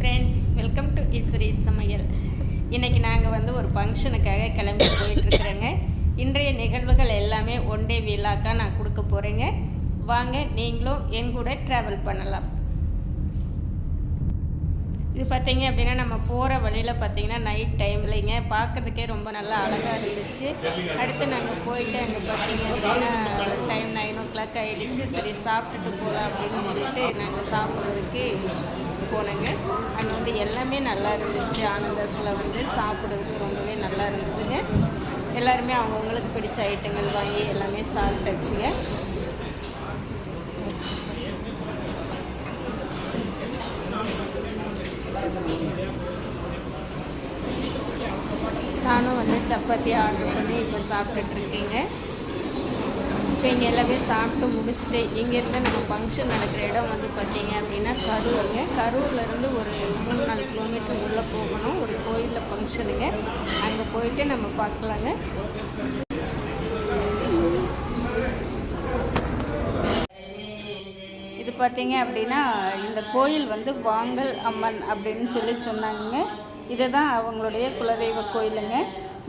Friends welcome to Eswari சமையல் இன்றைக்கி நாங்கள் வந்து ஒரு ஃபங்க்ஷனுக்காக கிளம்பி போயிட்டுருக்குறோங்க. இன்றைய நிகழ்வுகள் எல்லாமே ஒன் டே வீலாக்காக நான் கொடுக்க போகிறேங்க வாங்க நீங்களும் என் கூட ட்ராவல் பண்ணலாம். இது பார்த்தீங்க அப்படின்னா நம்ம போகிற வழியில் பார்த்தீங்கன்னா நைட் டைம்லைங்க பார்க்கறதுக்கே ரொம்ப நல்லா அழகாக இருந்துச்சு. அடுத்து நாங்கள் போயிட்டு அங்கே பார்த்தீங்க அப்படின்னா டைம் நைன் ஓ கிளாக் ஆகிடுச்சு சரி சாப்பிட்டுட்டு போகலாம் அப்படின்னு சொல்லிட்டு நாங்கள் சாப்பிட்றதுக்கு போனேங்க. அங்கே வந்து எல்லாமே நல்லா இருந்துச்சு. ஆனந்தஸில் வந்து சாப்பிட்றதுக்கு ரொம்பவே நல்லா இருந்துச்சுங்க. எல்லாருமே அவங்கவுங்களுக்கு பிடிச்ச ஐட்டங்கள் வாங்கி எல்லாமே சாப்பிட்டாச்சுங்க. நானும் வந்து சப்பாத்தி ஆர்டர் பண்ணி இப்போ சாப்பிட்டுட்ருக்கேங்க இப்போ இங்கே எல்லாமே சாப்பிட்டு முடிச்சுட்டு இங்கேருந்து நம்ம ஃபங்க்ஷன் நடக்கிற இடம் வந்து பார்த்தீங்க அப்படின்னா கரூருங்க. கரூர்லேருந்து ஒரு மூணு நாலு கிலோமீட்டர் உள்ளே போகணும். ஒரு கோயிலில் ஃபங்க்ஷனுங்க அங்கே போயிட்டு நம்ம பார்க்கலாங்க. இது பார்த்தீங்க அப்படின்னா இந்த கோயில் வந்து வாங்கல் அம்மன் அப்படின்னு சொல்லி சொன்னாங்க இதுதான் அவங்களுடைய குலதெய்வ கோயிலுங்க.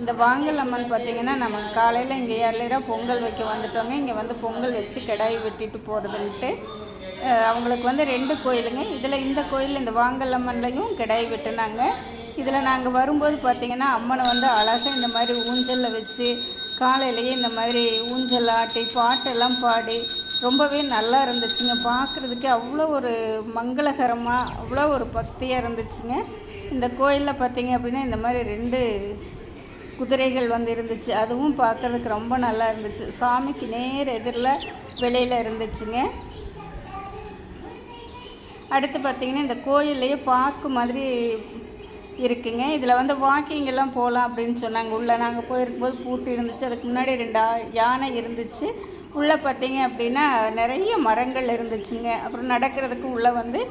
இந்த வாங்கல் அம்மன் பார்த்தீங்கன்னா நம்ம காலையில் இங்கே ஏர்லியராக பொங்கல் வைக்க வந்துட்டோங்க. இங்கே வந்து பொங்கல் வச்சு கிடாய் வெட்டிட்டு போகிறதுன்ட்டு அவங்களுக்கு வந்து ரெண்டு கோயிலுங்க. இதில் இந்த கோயில் இந்த வாங்கல் அம்மன்லையும் கிடாய் வெட்டினாங்க. இதில் நாங்கள் வரும்போது பார்த்தீங்கன்னா அம்மனை வந்து அழகாக இந்த மாதிரி ஊஞ்சலில் வச்சு காலையிலேயே இந்த மாதிரி ஊஞ்சல் ஆட்டி பாட்டெல்லாம் பாடி ரொம்பவே நல்லா இருந்துச்சுங்க. பார்க்குறதுக்கு அவ்வளோ ஒரு மங்களகரமாக அவ்வளோ ஒரு பக்தியாக இருந்துச்சுங்க. இந்த கோயிலில் பார்த்தீங்க அப்படின்னா இந்த மாதிரி ரெண்டு குதிரைகள் வந்து இருந்துச்சு அதுவும் பார்க்குறதுக்கு ரொம்ப நல்லா இருந்துச்சு. சாமிக்கு நேர் எதிரில் வெளியில் இருந்துச்சுங்க. அடுத்து பார்த்தீங்கன்னா இந்த கோயில்லையே பார்க்கு மாதிரி இருக்குங்க. இதில் வந்து வாக்கிங் எல்லாம் போகலாம் அப்படின்னு சொன்னாங்க. உள்ளே நாங்கள் போயிருக்கும்போது பூட்டி இருந்துச்சு. அதுக்கு முன்னாடி ரெண்டு யானை இருந்துச்சு. உள்ளே பார்த்தீங்க அப்படின்னா நிறைய மரங்கள் இருந்துச்சுங்க. அப்புறம் நடக்கிறதுக்கு உள்ளே வந்து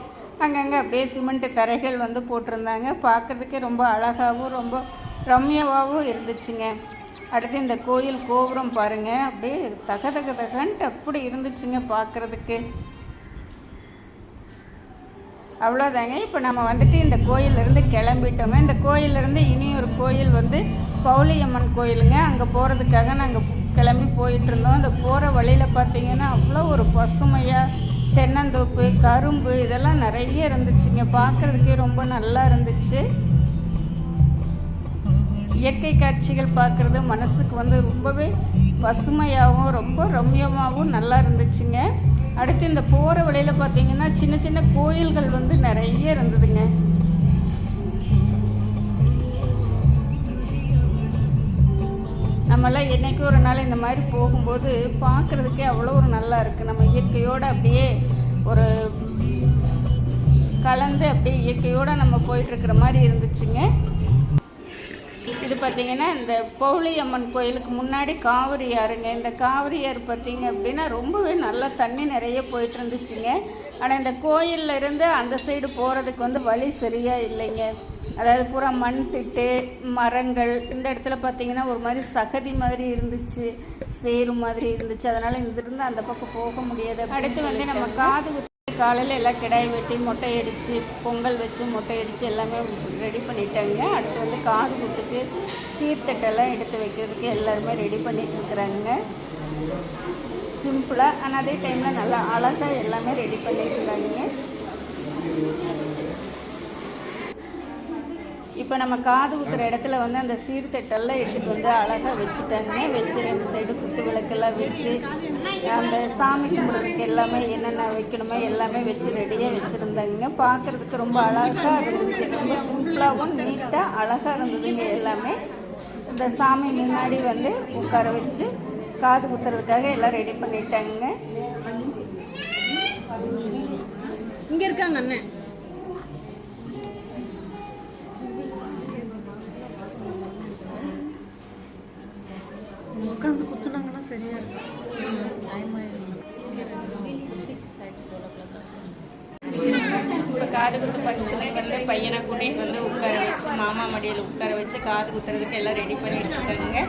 அங்கங்கே அப்படியே சிமெண்ட்டு தரைகள் வந்து போட்டிருந்தாங்க. பார்க்குறதுக்கே ரொம்ப அழகாகவும் ரொம்ப ரம்யமாகவும் இருந்துச்சுங்க. அடுத்து இந்த கோயில் கோபுரம் பாருங்கள் அப்படியே தக தக தகன்ட்டு அப்படி இருந்துச்சுங்க பார்க்குறதுக்கு அவ்வளோதாங்க இப்போ நம்ம வந்துட்டு இந்த கோயிலிருந்து கிளம்பிட்டோங்க. இந்த கோயிலிருந்து இனி ஒரு கோயில் வந்து பௌளியம்மன் கோயிலுங்க. அங்கே போகிறதுக்காக நாங்கள் கிளம்பி போயிட்டு இருந்தோம் அந்த போகிற வழியில் பார்த்தீங்கன்னா அவ்வளோ ஒரு பசுமையாக தென்னந்தோப்பு கரும்பு இதெல்லாம் நிறைய இருந்துச்சுங்க. பார்க்குறதுக்கே ரொம்ப நல்லா இருந்துச்சு. இயற்கை காட்சிகள் பார்க்குறது மனசுக்கு வந்து ரொம்பவே பசுமையாகவும் ரொம்ப ரம்யமாகவும் நல்லா இருந்துச்சுங்க. அடுத்து இந்த போகிற வழியில் பார்த்தீங்கன்னா சின்ன சின்ன கோயில்கள் வந்து நிறைய இருந்ததுங்க. நம்மெல்லாம் என்றைக்கு ஒரு நாள் இந்த மாதிரி போகும்போது பார்க்குறதுக்கே அவ்வளோ ஒரு நல்லா இருக்குது நம்ம இயற்கையோடு அப்படியே ஒரு கலந்து அப்படியே இயற்கையோடு நம்ம போயிட்டுருக்கிற மாதிரி இருந்துச்சுங்க. இது பார்த்தீங்கன்னா இந்த பௌளியம்மன் கோயிலுக்கு முன்னாடி காவிரி ஆறுங்க இந்த காவிரி ஆறு பார்த்தீங்க அப்படின்னா ரொம்பவே நல்லா தண்ணி நிறைய போயிட்டு இருந்துச்சுங்க ஆனால் இந்த கோயில்ல இருந்து அந்த சைடு போகிறதுக்கு வந்து வழி சரியாக இல்லைங்க. அதாவது பூரா மண் திட்டு மரங்கள் இந்த இடத்துல பார்த்தீங்கன்னா ஒரு மாதிரி சகதி மாதிரி இருந்துச்சு சேரு மாதிரி இருந்துச்சு. அதனால் இங்கிருந்து அந்த பக்கம் போக முடியாது அடுத்து வந்து நம்ம காது காலையில் எல்லாம் கிடாய் வெட்டி மொட்டை அடித்து பொங்கல் வச்சு மொட்டை அடித்து எல்லாமே ரெடி பண்ணிட்டாங்க. அடுத்து வந்து காது குத்துக்கு சீர்த்தட்டெல்லாம் எடுத்து வைக்கிறதுக்கு எல்லாருமே ரெடி பண்ணிட்டுருக்குறாங்க சிம்பிளாக ஆனால் அதே டைமில் நல்லா அழகாக எல்லாமே ரெடி பண்ணிட்டுருக்காங்க இப்போ நம்ம காது குத்துற இடத்துல வந்து அந்த சீர்தட்டெல்லாம் எடுத்துகிட்டு வந்து அழகாக வச்சுட்டாங்க. வச்சு ரெண்டு சைடு குத்து விளக்கெல்லாம் வச்சு அந்த சாமி கும்பிட்றதுக்கு எல்லாமே என்னென்ன வைக்கணுமோ எல்லாமே வச்சு ரெடியாக வச்சுருந்தாங்க. பார்க்குறதுக்கு ரொம்ப அழகாக இருந்துச்சு. ரொம்ப சிம்பிளாகவும் நீட்டாக அழகாக இருந்ததுங்க எல்லாமே. இந்த சாமி முன்னாடி வந்து உட்கார வச்சு காது குத்துறதுக்காக எல்லாம் ரெடி பண்ணிட்டாங்க. இங்க இருக்காங்க அண்ணன் உட்காந்து ஆனால் சரியாக இருக்கும் டைம் இப்போ காது குத்து ஃபங்க்ஷனுக்கு வந்து பையனை கூட்டிகிட்டு வந்து உட்கார வச்சு மாமா மடியில் உட்கார வச்சு காது குத்துறதுக்கு எல்லாம் ரெடி பண்ணிட்டு இருக்காங்க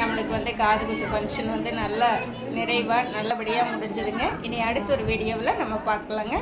நம்மளுக்கு வந்து காது குத்து ஃபங்க்ஷன் வந்து நல்லா நிறைவாக நல்லபடியாக முடிஞ்சதுங்க. இனி அடுத்த ஒரு வீடியோவில் நம்ம பார்க்கலாங்க.